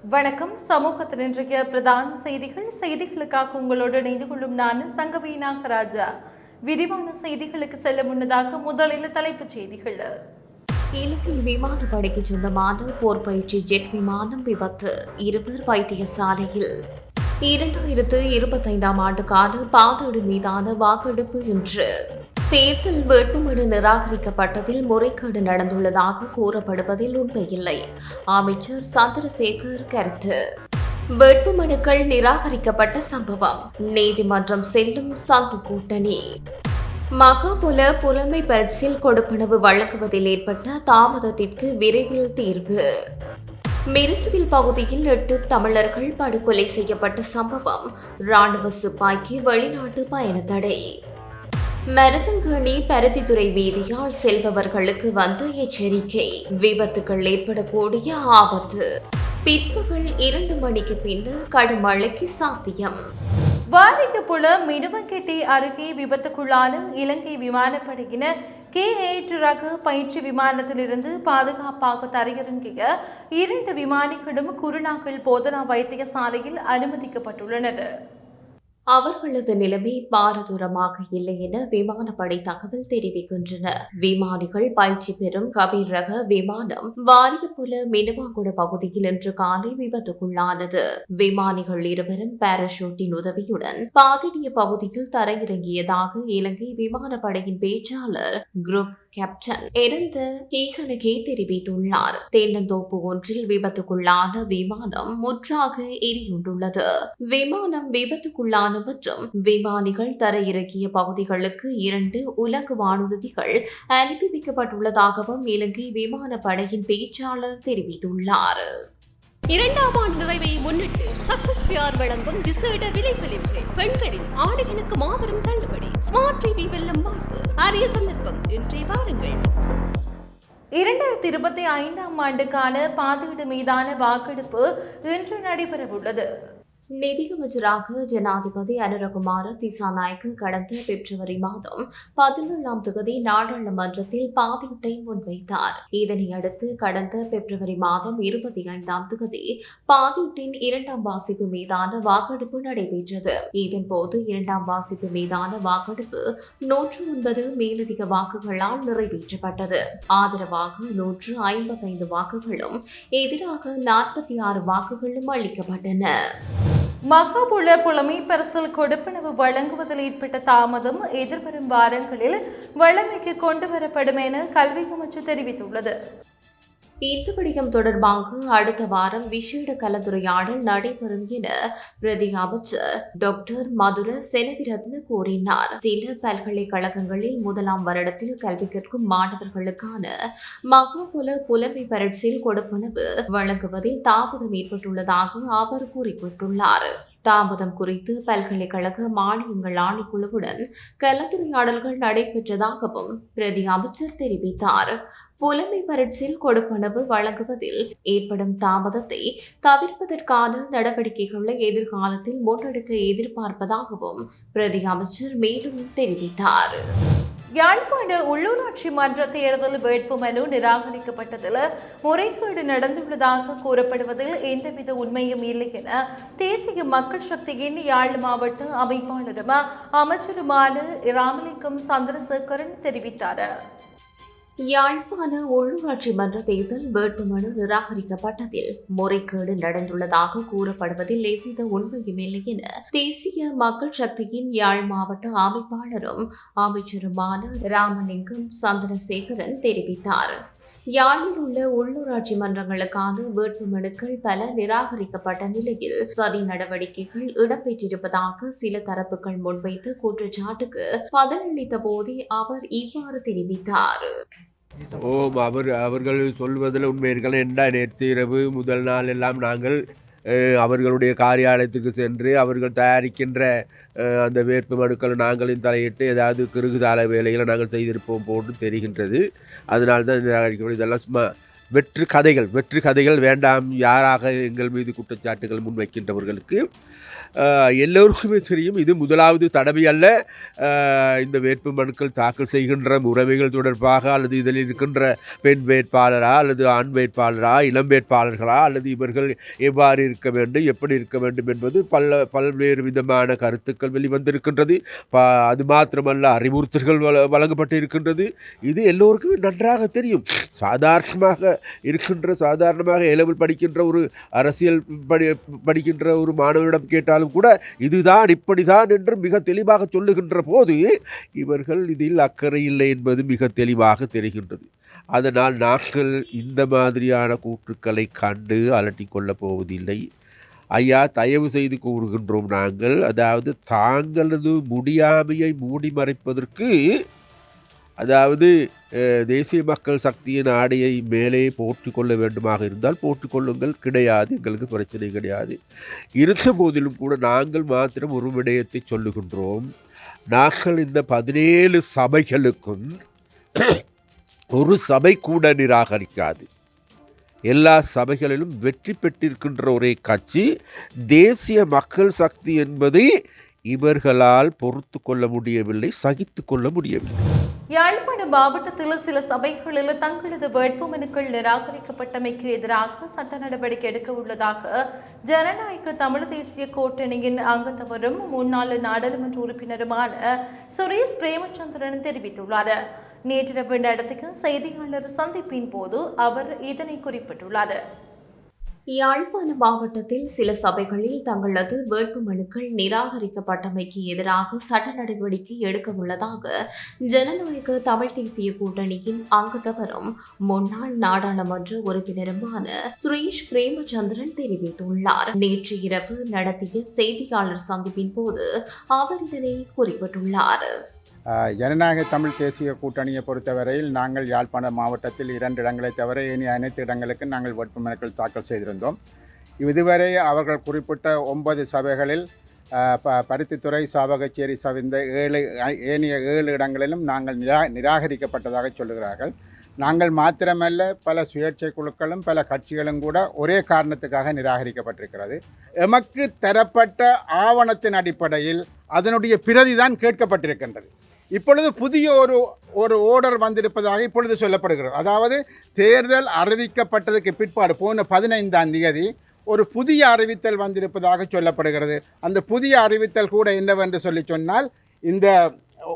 வணக்கம். சமூகத்தில் இன்றைய பிரதான செய்திகள். செய்திகளுக்காக உங்களோடு இணைந்து கொள்ளும் நான் சங்கவி நாகராஜா. விரிவான செய்திகளுக்கு செல்ல முன்னதாக முதலில் தலைப்புச் செய்திகள். இலங்கை விமானப்படைக்கு சொந்தமான போர் பயிற்சி ஜெட் விமானம் விபத்து. இருவர் வைத்தியசாலையில். இரண்டாயிரத்து இருபத்தைந்தாம் ஆண்டுக்கான பாதீடு மீதான வாக்கெடுப்பு இன்று. தேர்தல் வேட்புமனு நிராகரிக்கப்பட்டதில் முறைகேடு நடந்துள்ளதாக கூறப்படுவதில் உண்மையில்லை. அமைச்சர் சந்திரசேகர் கருத்து. வேட்புமனுக்கள் நிராகரிக்கப்பட்ட சம்பவம். நீதிமன்றம் செல்லும் சங்கு கூட்டணி. மகாபுல புலமை பரிசில் கொடுப்பனவு வழங்குவதில் ஏற்பட்ட தாமதத்திற்கு விரைவில் தீர்வு. மிருசுவில் பகுதியில் எட்டு தமிழர்கள் படுகொலை செய்யப்பட்ட சம்பவம். ராணுவ சிப்பாய்க்கு வெளிநாட்டு பயண தடை. மருதங்கணி பருத்தித்துறை வீதியால் செல்பவர்களுக்கு வந்த எச்சரிக்கை. விபத்துகள் ஏற்படக்கூடிய ஆபத்து. பிற்பகல் இரண்டு மணிக்கு பின்னர் கடும் மழைக்கு சாத்தியம். வாரிகப்புல மினுவங்கெட்டி அருகே விபத்துக்குள்ளான இலங்கை விமானப்படையினர் கே எயிட் ரக பயிற்சி விமானத்திலிருந்து பாதுகாப்பாக தரையிறங்கிய இரண்டு விமானிகளும் குருநாகல் போதனா வைத்தியசாலையில் அனுமதிக்கப்பட்டுள்ளனர். அவர்களது நிலைமை பாரதூரமாக இல்லை என விமானப்படை தகவல் தெரிவிக்கின்றன. விமானிகள் பயிற்சி பெறும் கபீர் ரக விமானம் வாரியபுல மினுவாகுட பகுதியில் இன்று காலை விபத்துக்குள்ளானது. விமானிகள் இருவரும் பாராசூட்டின் உதவியுடன் பாதினிய பகுதியில் தரையிறங்கியதாக இலங்கை விமானப்படையின் பேச்சாளர் குரூப் கேப்டன் எரிந்த ஈகனகே தெரிவித்துள்ளார். தேனந்தோப்பு ஒன்றில் விபத்துக்குள்ளான விமானம் முற்றாக எரியுண்டுள்ளது. விமானம் விபத்துக்குள்ளான மற்றும் விமானிகள் தரையிறக்கிய பகுதிகளுக்கு இரண்டு உலக வானூர்திகள் அனுப்பி வைக்கப்பட்டுள்ளதாகவும் இலங்கை விமானப்படையின் பேச்சாளர் தெரிவித்துள்ளார். இரண்டாம் ஆண்டு நிறைவை முன்னிட்டு சக்சஸ் விஆர் வழங்கும் விசேட விலைப்பளிவுகள் பெண்களின் ஆடைகளுக்கு மாபெரும் தள்ளுபடி. ஸ்மார்ட் டிவி வெல்லும் வாய்ப்பு. அரிய சந்தர்ப்பம். இன்றைய வாருங்கள். இரண்டாயிரத்தி இருபத்தி ஐந்தாம் ஆண்டுக்கான பாதீடு மீதான வாக்கெடுப்பு இன்று நடைபெறவுள்ளது. நிதியமைச்சராக ஜனாதிபதி அனுரகுமார திசாநாயக்கு கடந்த பிப்ரவரி மாதம் பதினேழாம் தொகுதி நாடாளுமன்றத்தில் பாதீட்டை முன்வைத்தார். இதனை அடுத்து கடந்த பிப்ரவரி மாதம் இருபத்தி ஐந்தாம் தொகுதி பாதீட்டின் இரண்டாம் வாசிப்பு மீதான வாக்கெடுப்பு நடைபெற்றது. இதன்போது இரண்டாம் வாசிப்பு மீதான வாக்கெடுப்பு நூற்று ஒன்பது மேலதிக வாக்குகளால் நிறைவேற்றப்பட்டது. ஆதரவாக நூற்று ஐம்பத்தைந்து வாக்குகளும் எதிராக நாற்பத்தி ஆறு வாக்குகளும் அளிக்கப்பட்டன. மகாபுல புலமை பரிசல் கொடுப்பனவு வழங்குவதில் ஏற்பட்ட தாமதம் எதிர்வரும் வாரங்களில் வழமைக்கு கொண்டு வரப்படும் என கல்வி அமைச்சு தெரிவித்துள்ளது. இந்த விடயம் தொடர்பாக அடுத்த வாரம் விசேட கலந்துரையாடல் நடைபெறும் என பிரதி அமைச்சர் டாக்டர் மதுர செனவிரத்ன கூறினார். சில பல்கலைக்கழகங்களில் முதலாம் வருடத்தில் கல்வி கற்கும் மாணவர்களுக்கான மகாபுல புலமை பரட்சியில் கொடுப்பனவு வழங்குவதில் தாமதம் ஏற்பட்டுள்ளதாக அவர் குறிப்பிட்டுள்ளார். தாமதம் குறித்து பல்கலைக்கழக மானியங்கள் ஆணைக்குழுவுடன் கலந்துரையாடல்கள் நடைபெற்றதாகவும் பிரதி அமைச்சர் தெரிவித்தார். புலமை பரட்சியில் கொடுப்பனவு வழங்குவதில் ஏற்படும் தாமதத்தை தவிர்ப்பதற்கான நடவடிக்கைகளை எதிர்காலத்தில் முன்னெடுக்க எதிர்பார்ப்பதாகவும் பிரதி அமைச்சர் மேலும் தெரிவித்தார். யாழ்ப்பாண உள்ளூராட்சி மன்ற தேர்தல் வேட்புமனு நிராகரிக்கப்பட்டதில் முறைகேடு நடந்துள்ளதாக கூறப்படுவதில் எந்தவித உண்மையும் இல்லை என தேசிய மக்கள் சக்தியின் யாழ் மாவட்ட அமைப்பாளரும் அமைச்சருமான ராமலிங்கம் சந்திரசேகரன் தெரிவித்தார். யாழ்ப்பாண உள்ளூராட்சி மன்ற தேர்தல் வேட்புமனு நிராகரிக்கப்பட்டதில் முறைகேடு நடந்துள்ளதாக கூறப்படுவதில் எவ்வித உண்மையுமில்லை என தேசிய மக்கள் சக்தியின் யாழ் மாவட்ட அமைப்பாளரும் அமைச்சருமான ராமலிங்கம் சந்திரசேகரன் தெரிவித்தார். யாழில் உள்ள உள்ளூராட்சி மன்றங்களுக்கான வேட்புமனுக்கள் பல நிராகரிக்கப்பட்ட நிலையில் சதி நடவடிக்கைகள் இடம்பெற்றிருப்பதாக சில தரப்புகள் முன்வைத்த குற்றச்சாட்டுக்கு பதிலளித்த போதே அவர் இவ்வாறு தெரிவித்தார். ஓ அவர் அவர்கள் சொல்வதில் உண்மை இருக்கலாம் என்றா நேற்று இரவு முதல் நாள் எல்லாம் நாங்கள் அவர்களுடைய காரியாலயத்துக்கு சென்று அவர்கள் தயாரிக்கின்ற அந்த வேட்பு மனுக்களை நாங்களும் தலையிட்டு ஏதாவது கிருகுதால வேலைகளை நாங்கள் செய்திருப்போம் போன்று தெரிகின்றது. அதனால்தான் இதெல்லாம் சும்மா வெற்று கதைகள் வெற்று கதைகள் வேண்டாம் யாராக எங்கள் மீது குற்றச்சாட்டுகள் முன்வைக்கின்றவர்களுக்கு எல்லோருக்குமே தெரியும் இது முதலாவது தடவை அல்ல. இந்த வேட்பு மனுக்கள் தாக்கல் செய்கின்ற உறவைகள் தொடர்பாக அல்லது இதில் இருக்கின்ற பெண் வேட்பாளரா அல்லது ஆண் வேட்பாளரா இளம் வேட்பாளர்களா அல்லது இவர்கள் எவ்வாறு இருக்க வேண்டும் எப்படி இருக்க வேண்டும் என்பது பல பல்வேறு விதமான கருத்துக்கள் வெளிவந்திருக்கின்றது. அது மாத்திரமல்ல அறிவுறுத்தல்கள் வழ வழங்கப்பட்டு இருக்கின்றது இது எல்லோருக்குமே நன்றாக தெரியும். சாதாரணமாக இருக்கின்ற சாதாரணமாக ஏலவில் படிக்கின்ற ஒரு அரசியல் படி படிக்கின்ற ஒரு மாணவரிடம் கேட்டாலும் கூட இதுதான் இப்படிதான் என்று மிக தெளிவாக சொல்லுகின்ற போது இவர்கள் இதில் அக்கறை இல்லை என்பது மிக தெளிவாக தெரிகின்றது. அதனால் நாங்கள் இந்த மாதிரியான கூற்றுக்களை கண்டு அலட்டிக் கொள்ளப் போவதில்லை. ஐயா தயவு செய்து கூறுகின்றோம் நாங்கள். அதாவது தாங்களது முடியாமையை மூடி மறைப்பதற்கு அதாவது தேசிய மக்கள் சக்தியின் ஆடையை மேலே போற்றி கொள்ள வேண்டுமாக இருந்தால் போட்டுக்கொள்ளுங்கள் கிடையாது எங்களுக்கு பிரச்சனை கிடையாது. இருந்த போதிலும் கூட நாங்கள் மாத்திரம் ஒரு விடயத்தை சொல்லுகின்றோம். நாங்கள் இந்த பதினேழு சபைகளுக்கும் ஒரு சபை கூட நிராகரிக்காது. எல்லா சபைகளிலும் வெற்றி பெற்றிருக்கின்ற ஒரே கட்சி தேசிய மக்கள் சக்தி என்பதை இவர்களால் பொறுத்து கொள்ள முடியவில்லை சகித்து கொள்ள முடியவில்லை. யாழ்ப்பாண மாவட்டத்தில் சில சபைகளில் தங்களது வேட்புமனுக்கள் நிராகரிக்கப்பட்டமைக்கு எதிராக சட்ட நடவடிக்கை எடுக்க உள்ளதாக ஜனநாயக தமிழ் தேசிய கூட்டணியின் அங்கத்தவரும் முன்னாள் நாடாளுமன்ற உறுப்பினருமான சுரேஷ் பிரேமச்சந்திரன் தெரிவித்துள்ளார். நேற்றிரவு நடத்திய செய்தியாளர் சந்திப்பின் போது அவர் இதனை குறிப்பிட்டுள்ளார். யாழ்ப்பாண மாவட்டத்தில் சில சபைகளில் தங்களது வேட்புமனுக்கள் நிராகரிக்கப்பட்டமைக்கு எதிராக சட்ட நடவடிக்கை எடுக்க உள்ளதாக ஜனநாயக தமிழ் தேசிய கூட்டணியின் அங்கத்தவரும் முன்னாள் நாடாளுமன்ற உறுப்பினருமான சுரேஷ் பிரேமச்சந்திரன் தெரிவித்துள்ளார். நேற்று இரவு நடத்திய செய்தியாளர் சந்திப்பின் போது அவர் இதனை குறிப்பிட்டுள்ளார். ஜனநாயக தமிழ் தேசிய கூட்டணியை பொறுத்தவரையில் நாங்கள் யாழ்ப்பாண மாவட்டத்தில் இரண்டு இடங்களை தவிர இனி அனைத்து இடங்களுக்கு நாங்கள் வேட்புமனுக்கள் தாக்கல் செய்திருந்தோம். இதுவரை அவர்கள் குறிப்பிட்ட ஒன்பது சபைகளில் ப பருத்தித்துறை சாவகச்சேரி சவிந்த ஏழு ஏனைய ஏழு இடங்களிலும் நாங்கள் நிரா நிராகரிக்கப்பட்டதாக சொல்லுகிறார்கள். நாங்கள் மாத்திரமல்ல பல சுயேட்சை குழுக்களும் பல கட்சிகளும் கூட ஒரே காரணத்துக்காக நிராகரிக்கப்பட்டிருக்கிறது. எமக்கு தரப்பட்ட ஆவணத்தின் அடிப்படையில் அதனுடைய பிரதி தான் கேட்கப்பட்டிருக்கின்றது. இப்பொழுது புதிய ஒரு ஒரு ஓர்டர் வந்திருப்பதாக இப்பொழுது சொல்லப்படுகிறது. அதாவது தேர்தல் அறிவிக்கப்பட்டதுக்கு பிற்பாடு போன பதினைந்தாம் தேதி ஒரு புதிய அறிவித்தல் வந்திருப்பதாக சொல்லப்படுகிறது. அந்த புதிய அறிவித்தல் கூட என்னவென்று சொல்லி சொன்னால் இந்த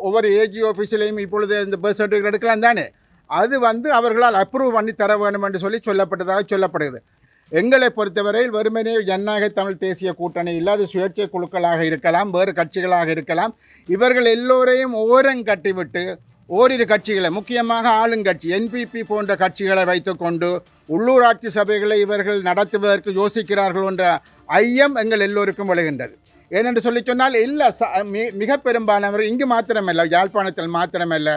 ஒவ்வொரு ஏஜி ஆஃபீஸிலையும் இப்பொழுது இந்த பர்த் சர்டிஃபிகேட் எடுக்கலாம் தானே. அது வந்து அவர்களால் அப்ரூவ் பண்ணி தர வேண்டும் என்று சொல்லி சொல்லப்பட்டதாக சொல்லப்படுகிறது. எங்களை பொறுத்தவரையில் வெறுமனே ஜனநாயக தமிழ் தேசிய கூட்டணி இல்லாத சுயேட்சை குழுக்களாக இருக்கலாம் வேறு கட்சிகளாக இருக்கலாம். இவர்கள் எல்லோரையும் ஓரம் கட்டிவிட்டு ஓரிரு கட்சிகளை முக்கியமாக ஆளுங்கட்சி என்பிபி போன்ற கட்சிகளை வைத்துக்கொண்டு உள்ளூராட்சி சபைகளை இவர்கள் நடத்துவதற்கு யோசிக்கிறார்கள் என்ற ஐயம் எங்கள் எல்லோருக்கும் விளைகின்றது ஏனென்று சொல்லி சொன்னால் இல்லை ச மி- மிக பெரும்பாலானவர் இங்கு மாத்திரமல்ல யாழ்ப்பாணத்தில் மாத்திரமல்ல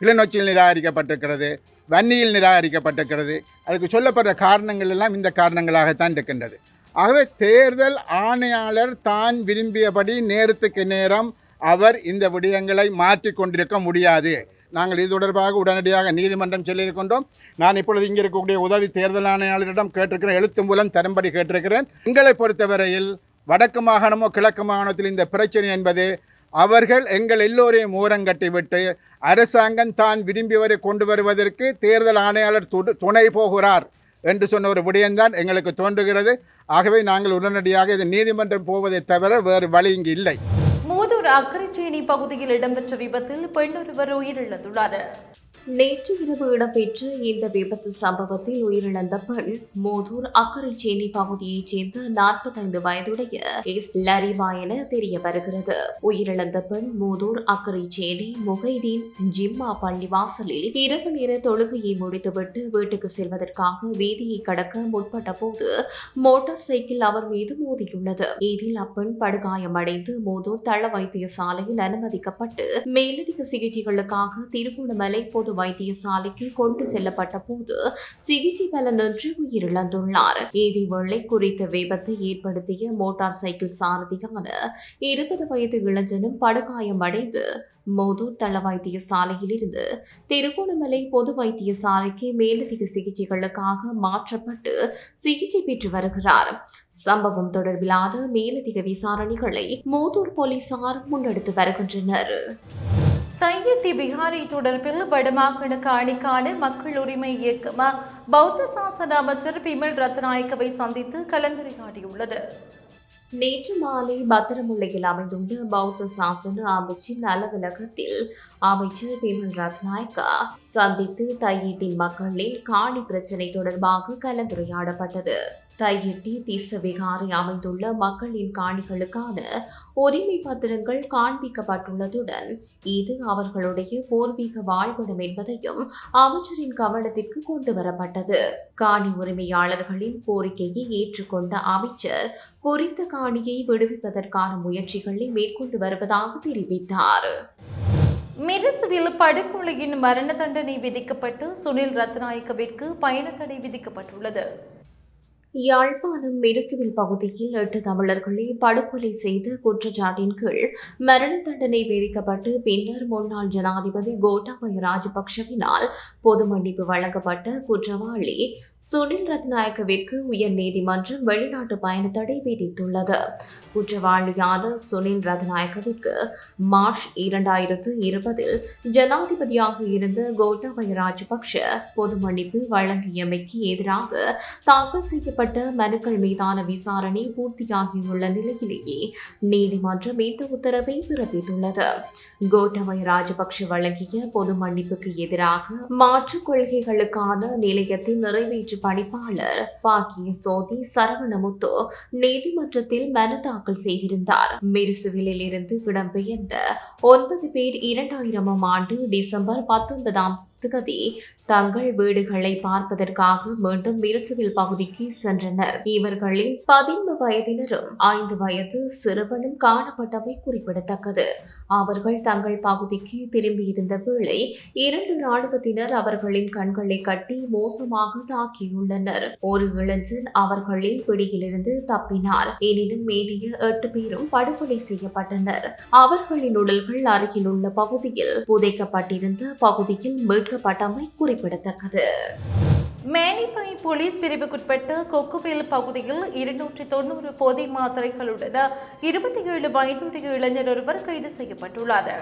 கிளிநொச்சியில் நிராகரிக்கப்பட்டிருக்கிறது. வன்னியில் நிராகரிக்கப்பட்டிருக்கிறது. அதுக்கு சொல்லப்படுற காரணங்கள் எல்லாம் இந்த காரணங்களாகத்தான் இருக்கின்றது. ஆகவே தேர்தல் ஆணையாளர் தான் விரும்பியபடி நேரத்துக்கு நேரம் அவர் இந்த விடயங்களை மாற்றி கொண்டிருக்க முடியாது. நாங்கள் இது தொடர்பாக உடனடியாக நீதிமன்றம் சொல்லியிருக்கின்றோம். நான் இப்பொழுது இங்கே இருக்கக்கூடிய உதவி தேர்தல் ஆணையாளரிடம் கேட்டிருக்கிறேன் எழுத்து மூலம் தரும்படி கேட்டிருக்கிறேன். எங்களை பொறுத்தவரையில் வடக்கு மாகாணமோ கிழக்கு மாகாணத்தில் இந்த பிரச்சனை என்பது அவர்கள் எங்கள் எல்லோரையும் ஓரங்கட்டிவிட்டு அரசாங்கம் தான் விரும்பியவரை கொண்டு வருவதற்கு தேர்தல் ஆணையாளர் துணை போகிறார் என்று சொன்ன ஒரு விடயம்தான் எங்களுக்கு தோன்றுகிறது. ஆகவே நாங்கள் உடனடியாக இது நீதிமன்றம் போவதை தவிர வேறு வழி இங்கு இல்லை. மூதூர் அக்கரைச்சேனி பகுதியில் இடம்பெற்ற விபத்தில் பெண் ஒருவர் உயிரிழந்துள்ளார். நேற்று இரவு இடம்பெற்ற இந்த விபத்து சம்பவத்தில் உயிரிழந்த பெண் மோதூர் அக்கரைச்சேனி பகுதியைச் சேர்ந்த நாற்பத்தைந்து வயதுடைய எஸ். லரிவா என தெரிய வருகிறது உயிரிழந்த பெண் மோதூர் அக்கரைச்சேனி முகைதீன் ஜிம்மா பள்ளி வாசலில் இரவு நேர தொழுகையை முடித்துவிட்டு வீட்டுக்கு செல்வதற்காக வீதியை கடக்க முற்பட்ட போது மோட்டார் சைக்கிள் அவர் மீது மோதியுள்ளது. இதில் அப்பெண் படுகாயமடைந்து மோதூர் தள வைத்தியசாலையில் அனுமதிக்கப்பட்டு மேலதிக சிகிச்சைகளுக்காக திருகோணமலை பொது வைத்தியசாலைக்கு கொண்டு செல்லப்பட்ட போது சிகிச்சை பலனின்றி உயிரிழந்துள்ளார். இதேவேளை குறித்த விபத்தை ஏற்படுத்திய மோட்டார் சைக்கிள் சாரதியான இருபது வயது இளைஞனும் படுகாயமடைந்து மோதூர் தள வைத்தியசாலையிலிருந்து திருகோணமலை பொது வைத்தியசாலைக்கு மேலதிக சிகிச்சைகளுக்காக மாற்றப்பட்டு சிகிச்சை பெற்று வருகிறார். சம்பவம் தொடர்பிலான மேலதிக விசாரணைகளை மோதூர் போலீசார் முன்னெடுத்து வருகின்றனர். தையிட்டி பிகாரி தொடர்பில் வடமாகாண காணிக்கான மக்கள் உரிமை இயக்கம் பௌத்த சாசன அமைச்சர் பிமல் ரத்நாயக்கவை சந்தித்து கலந்துரையாடியுள்ளது. நேற்று மாலை பத்திரமுல்லையில் அமைந்துள்ள பௌத்த சாசன அமைச்சின் அலுவலகத்தில் அமைச்சர் பிமல் ரத்நாயக்கா சந்தித்து தையீட்டின் மக்களின் காணி பிரச்சினை தொடர்பாக கலந்துரையாடப்பட்டது. தையிட்டி தீச விகாரை அமைந்துள்ள மக்களின் காணிகளுக்கான உரிமை பத்திரங்கள் காண்பிக்கப்பட்டுள்ளதுடன் இது அவர்களுடைய பூர்வீக வாழ்விடம் என்பதையும் அமைச்சரின் கவனத்திற்கு கொண்டு வரப்பட்டது காணி உரிமையாளர்களின் கோரிக்கையை ஏற்றுக்கொண்ட அமைச்சர் குறித்த காணியை விடுவிப்பதற்கான முயற்சிகளை மேற்கொண்டு வருவதாக தெரிவித்தார். மிரசுவில் படுகொலையின் மரண தண்டனை விதிக்கப்பட்டு சுனில் ரத்நாயக்கவிற்கு பயண தடை விதிக்கப்பட்டுள்ளது. யாழ்ப்பாணம் மெரிசுவில் பகுதியில் எட்டு தமிழர்களை படுகொலை செய்த குற்றச்சாட்டின் கீழ் மரண தண்டனை விதிக்கப்பட்டு பின்னர் முன்னாள் ஜனாதிபதி கோட்டாபய ராஜபக்ஷவினால் பொது மன்னிப்பு வழங்கப்பட்ட குற்றவாளி சுனில் ரத்நாயக்கவிற்கு உயர்நீதிமன்றம் வெளிநாட்டு பயண தடை விதித்துள்ளது. குற்றவாளியான சுனில் ரத்நாயக்கவிற்கு மார்ச் இரண்டாயிரத்து இருபதில் ஜனாதிபதியாக இருந்த கோட்டாபய ராஜபக்ஷ பொது மன்னிப்பு வழங்கியமைக்கு எதிராக தாக்கல் செய்யப்பட்ட மனுக்கள் மீதான விசாரணை பூர்த்தியாகியுள்ள நிலையிலேயே நீதிமன்றம் இந்த உத்தரவை பிறப்பித்துள்ளது. கோட்டாபய ராஜபக்ஷ வழங்கிய பொது மன்னிப்புக்கு எதிராக மாற்றுக் கொள்கைகளுக்கான நிலையத்தின் நிறைவேற்ற பணிப்பாளர் பாக்கிய சோதி சரவணமுத்து நீதிமன்றத்தில் மனு தாக்கல் செய்திருந்தார். மிருசுவிலில் இருந்து இடம்பெயர்ந்த ஒன்பது பேர் இரண்டாயிரமாம் ஆண்டு டிசம்பர் பத்தொன்பதாம் திகதி தங்கள் வீடுகளை பார்ப்பதற்காக மீண்டும் மிருசுவில் பகுதிக்கு சென்றனர். இவர்களில் பதின்ம வயதினரும் ஐந்து வயது சிறுவனும் காணப்பட்டவை குறிப்பிடத்தக்கது. அவர்கள் தங்கள் பகுதிக்கு திரும்பியிருந்த வேளை இரண்டு ராணுவத்தினர் அவர்களின் கண்களை கட்டி மோசமாக தாக்கியுள்ளனர். ஒரு இளைஞன் அவர்களின் பிடியிலிருந்து தப்பினார். எனினும் மேலிய எட்டு பேரும் படுகொலை செய்யப்பட்டனர். அவர்களின் உடல்கள் அருகில் உள்ள பகுதியில் புதைக்கப்பட்டிருந்த பகுதியில் மீட்கப்பட்டமை குறிப்பிடத்தக்கது. மேனிப்பை போலீஸ் பிரிவுக்குட்பட்ட கொக்குவேல் பகுதியில் இருநூற்றி தொண்ணூறு போதை மாத்திரைகளுடன் இருபத்தி ஏழு வயதுடைய இளைஞர் ஒருவர் கைது செய்யப்பட்டுள்ளார்.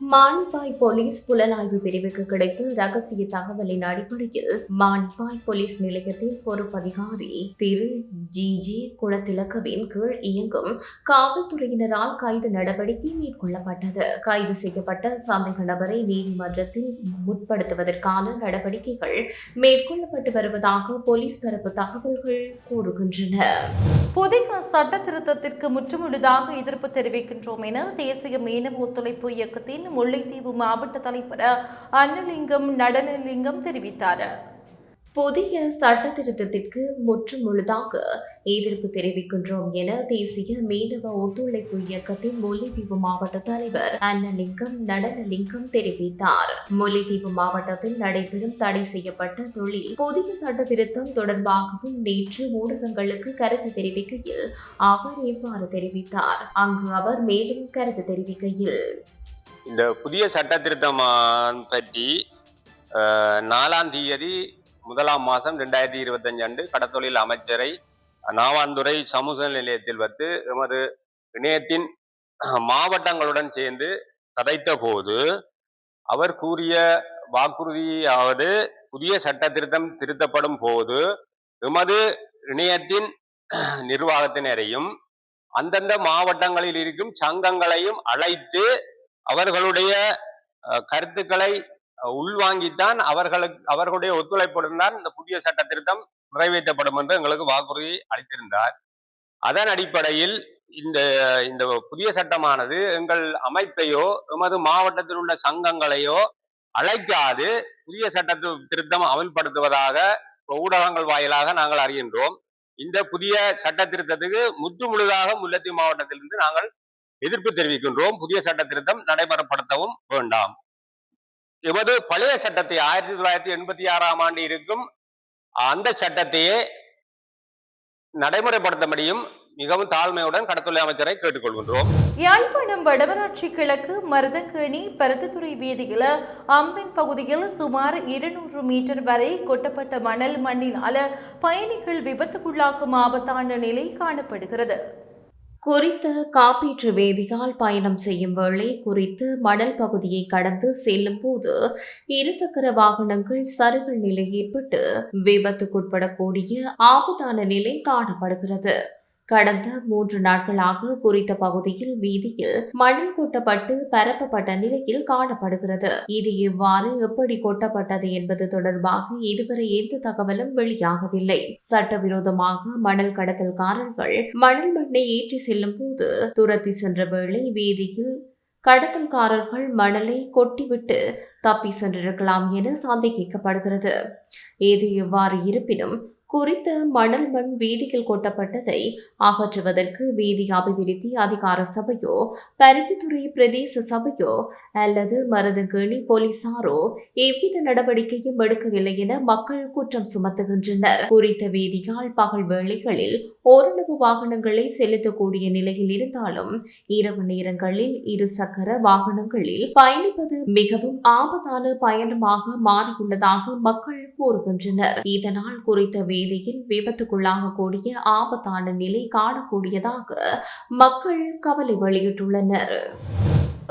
மானிப்பாய் போலீஸ் புலனாய்வு பிரிவுக்கு கிடைத்த ரகசிய தகவலின் அடிப்படையில் மானிப்பாய் போலீஸ் நிலையத்தின் பொறுப்பதிகாரி திரு ஜி ஜி குணத்திலக்கவின் கீழ் இயங்கும் காவல்துறையினரால் கைது நடவடிக்கை மேற்கொள்ளப்பட்டது. கைது செய்யப்பட்ட சந்தேக நபரை நீதிமன்றத்தில் முற்படுத்துவதற்கான நடவடிக்கைகள் மேற்கொள்ளப்பட்டு வருவதாக போலீஸ் தரப்பு தகவல்கள் கூறுகின்றன. புதிய சட்ட திருத்தத்திற்கு முற்றுமுழுதாக எதிர்ப்பு தெரிவிக்கின்றோம் என தேசிய மீனவ ஒத்துழைப்பு இயக்கத்தின் முல்லைத்தீவு மாவட்ட தலைவர் அன்னலிங்கம் நடனலிங்கம் தெரிவித்தார். புதிய சட்ட திருத்தத்திற்கு முற்றும் முழுதாக எதிர்ப்பு தெரிவிக்கின்றோம் என தேசிய மீனவ ஒத்துழைப்பு இயக்கத்தின் முல்லைத்தீவு மாவட்ட தலைவர் அன்னலிங்கம் நடனலிங்கம் தெரிவித்தார். முல்லைத்தீவு மாவட்டத்தில் நடைபெறும் தடை செய்யப்பட்ட தொழில் புதிய சட்ட திருத்தம் தொடர்பாகவும் நேற்று ஊடகங்களுக்கு கருத்து தெரிவிக்கையில் அவர் இவ்வாறு தெரிவித்தார். அங்கு அவர் மேலும் கருத்து தெரிவிக்கையில் இந்த புதிய சட்ட திருத்தம் பற்றி நாலாம் தேதி முதலாம் மாதம் ரெண்டாயிரத்தி இருபத்தஞ்சு அன்று கடத்தொழில் அமைச்சரை நாவாந்துறை சமூக நிலையத்தில் வந்து எமது இணையத்தின் மாவட்டங்களுடன் சேர்ந்து கதைத்த போது அவர் கூறிய வாக்குறுதியாவது புதிய சட்ட திருத்தம் திருத்தப்படும் போது எமது இணையத்தின் நிர்வாகத்தினரையும் அந்தந்த மாவட்டங்களில் இருக்கும் சங்கங்களையும் அழைத்து அவர்களுடைய கருத்துக்களை உள்வாங்கித்தான் அவர்களுக்கு அவர்களுடைய ஒத்துழைப்புடன் தான் இந்த புதிய சட்ட திருத்தம் நிறைவேற்றப்படும் என்று எங்களுக்கு வாக்குறுதி அளித்திருந்தார். அதன் அடிப்படையில் இந்த இந்த புதிய சட்டமானது எங்கள் அமைப்பையோ எமது மாவட்டத்தில் உள்ள சங்கங்களையோ அழைக்காது புதிய சட்ட திருத்தம் அமல்படுத்துவதாக ஊடகங்கள் வாயிலாக நாங்கள் அறிகின்றோம். இந்த புதிய சட்ட திருத்தத்துக்கு முற்று முழுதாக முல்லைத்தீவு மாவட்டத்திலிருந்து நாங்கள் எதிர்ப்பு தெரிவிக்கின்றோம். புதிய சட்ட திருத்தம் நடைமுறைப்படுத்தவும் வேண்டாம். எமது பழைய சட்டத்தை ஆயிரத்தி தொள்ளாயிரத்தி எண்பத்தி ஆறாம் ஆண்டு இருக்கும் அந்த சட்டத்தையே நடைமுறைப்படுத்தும்படியும் மிகவும் தாழ்மையுடன் கடத்துறை அமைச்சரை கேட்டுக்கொள்கின்றோம். யாழ்ப்பாணம் வடமராட்சி கிழக்கு மருதக்கேணி பருத்தித்துறை வீதியில அம்பின் பகுதியில் சுமார் இருநூறு மீட்டர் வரை கொட்டப்பட்ட மணல் மண்ணினால பயணிகள் விபத்துக்குள்ளாக்கும் ஆபத்தான நிலை காணப்படுகிறது. குறித்த காப்பீட்டு வேதியால் பயணம் செய்யும் வேளை குறித்து மணல் பகுதியை கடந்து செல்லும் போது இருசக்கர வாகனங்கள் சருகல் நிலை ஏற்பட்டு விபத்துக்குட்படக்கூடிய ஆபத்தான நிலை காணப்படுகிறது. கடந்த மூன்று நாட்களாக குறித்த பகுதியில் வீதியில் மணல் கொட்டப்பட்டு பரப்பப்பட்ட நிலையில் காணப்படுகிறது. இது இவ்வாறு எப்படி கொட்டப்பட்டது என்பது தொடர்பாக இதுவரை எந்த தகவலும் வெளியாகவில்லை. சட்டவிரோதமாக மணல் கடத்தல்காரர்கள் மணல் மண்ணை ஏற்றி செல்லும் போது துரத்தி சென்ற வேளை வீதியில் கடத்தல்காரர்கள் மணலை கொட்டிவிட்டு தப்பி சென்றிருக்கலாம் என சந்தேகிக்கப்படுகிறது. இது இவ்வாறு இருப்பினும் குறித்த மணல் மண் வீதியில் கொட்டப்பட்டதை அகற்றுவதற்கு வீதி அபிவிருத்தி அதிகார சபையோ பருத்தித்துறை பிரதேச சபையோ அல்லது மருதங்கேணி போலீசாரோ எவ்வித நடவடிக்கையும் எடுக்கவில்லை என மக்கள் குற்றம் சுமத்துகின்றனர். குறித்த வீதியால் பகல் வேளைகளில் ஓரளவு வாகனங்களை செலுத்தக்கூடிய நிலையில் இருந்தாலும் இரவு நேரங்களில் இரு சக்கர வாகனங்களில் பயணிப்பது மிகவும் ஆபத்தான பயணமாக மாறியுள்ளதாக மக்கள் கூறுகின்றனர். இதனால் குறித்த வீதியில் விபத்துக்குள்ளாகக்கூடிய ஆபத்தான நிலை காணக்கூடியதாக மக்கள் கவலை வெளியிட்டுள்ளனர்.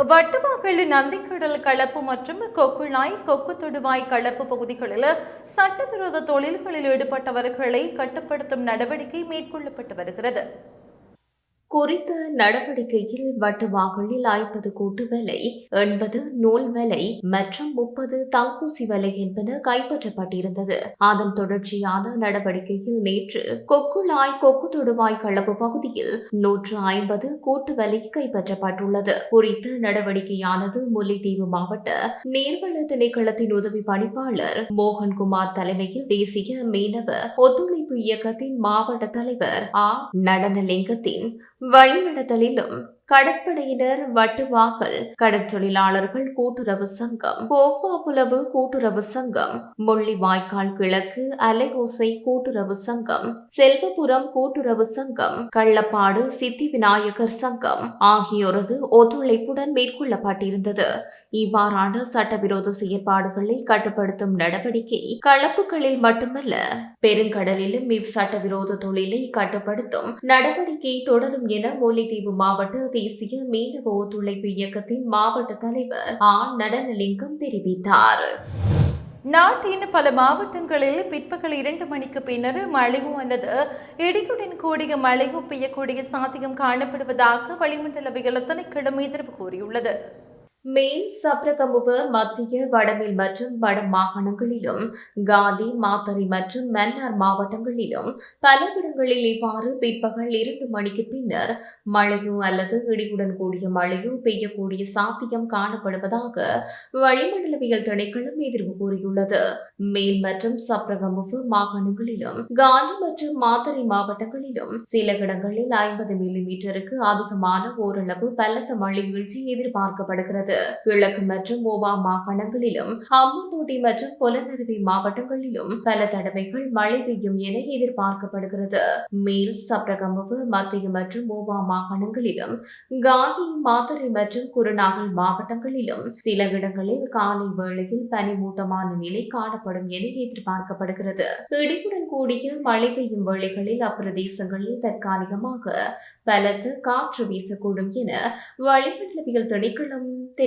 வட்டுவாகல் நந்திக்கடல் கலப்பு மற்றும் கொக்குழாய் கொக்கு தொடுவாய் கலப்பு பகுதிகளில் சட்டவிரோத தொழில்களில் ஈடுபட்டவர்களை கட்டுப்படுத்தும் நடவடிக்கை மேற்கொள்ளப்பட்டு வருகிறது. குறித்த நடவடிக்கையில் வட்டுவாகலில் ஐம்பது கூட்டு விலை எண்பது நூல் விலை மற்றும் முப்பது தங்கூசி விலை என்பன கைப்பற்றப்பட்டிருந்தது. அதன் தொடர்ச்சியான நடவடிக்கையில் நேற்று கொக்குளாய் கொக்கு தொடுவாய் களப்பு பகுதியில் நூற்று ஐம்பது கூட்டு விலை கைப்பற்றப்பட்டுள்ளது. குறித்த நடவடிக்கையானது முல்லைத்தீவு மாவட்ட நீர்வள திணைக்களத்தின் உதவி பணிப்பாளர் மோகன்குமார் தலைமையில் தேசிய மீனவ ஒத்துழைப்பு இயக்கத்தின் மாவட்ட தலைவர் ஆ. நடனலிங்கத்தின் வழிநடத்தலிலும் கடற்படையினர் வட்டுவாக்கல் கடற்தொழிலாளர்கள் கூட்டுறவு சங்கம் கோப்பாப்புலவு கூட்டுறவு சங்கம் முள்ளிவாய்க்கால் கிழக்கு அலைகோசை கூட்டுறவு சங்கம் செல்வபுரம் கூட்டுறவு சங்கம் கள்ளப்பாடு சித்தி விநாயகர் சங்கம் ஆகியோரது ஒத்துழைப்புடன் மேற்கொள்ளப்பட்டிருந்தது. இவ்வாறான சட்டவிரோத செயற்பாடுகளை கட்டுப்படுத்தும் நடவடிக்கை களப்புகளில் மட்டுமல்ல பெருங்கடலிலும் இவ் சட்டவிரோத தொழிலை கட்டுப்படுத்தும் நடவடிக்கை தொடரும் என முல்லைத்தீவு மாவட்ட தேசிய மீனவ ஒத்துழைப்பு இயக்கத்தின் மாவட்ட தலைவர் ஆ. நடனலிங்கம் தெரிவித்தார். நாட்டின் பல மாவட்டங்களில் பிற்பகல் இரண்டு மணிக்கு பின்னர் மழையோ அல்லது இடியுடன் கூடிய மழையோ பெய்யக்கூடிய சாத்தியம் காணப்படுவதாக வளிமண்டலவியல் திணைக்களம் எதிர்ப்பு கூறியுள்ளது. மேல் சப்ரகமுவ மத்திய வடமேல் மற்றும் வட மாகாணங்களிலும் காலி மாத்தறை மற்றும் மன்னார் மாவட்டங்களிலும் பல இடங்களில் இவ்வாறு பிற்பகல் இரண்டு மணிக்கு பின்னர் மழையோ அல்லது இடியுடன் கூடிய மழையோ பெய்யக்கூடிய சாத்தியம் காணப்படுவதாக வளிமண்டலவியல் திணைக்களம் எதிர்வு கூறியுள்ளது. மேல் மற்றும் சப்ரகமுவ மாகாணங்களிலும் காலி மற்றும் மாத்தறை மாவட்டங்களிலும் சில இடங்களில் ஐம்பது மில்லி மீட்டருக்கு அதிகமான ஓரளவு பலத்த மழை வீழ்ச்சி எதிர்பார்க்கப்படுகிறது. கிழக்கு மற்றும் ஓவா மாகாணங்களிலும் ஹம்மாந்தோட்டை மற்றும் பொலனருவி மாவட்டங்களிலும் பல தடவைகள் மழை பெய்யும் என எதிர்பார்க்கப்படுகிறது. மேல் சப்ரகமுவு மத்திய மற்றும் ஓவா மாகாணங்களிலும் காலி மாத்தறை மற்றும் குருநாகல் மாவட்டங்களிலும் சில இடங்களில் காலை வேளையில் பனிமூட்டமான நிலை காணப்படும் என எதிர்பார்க்கப்படுகிறது. இடியுடன் கூடிய மழை பெய்யும் வேளைகளில் அப்பிரதேசங்களில் தற்காலிகமாக பலத்த காற்று வீசக்கூடும் என வளிமண்டலவியல் திணைக்களம் தெரிவித்துள்ளது.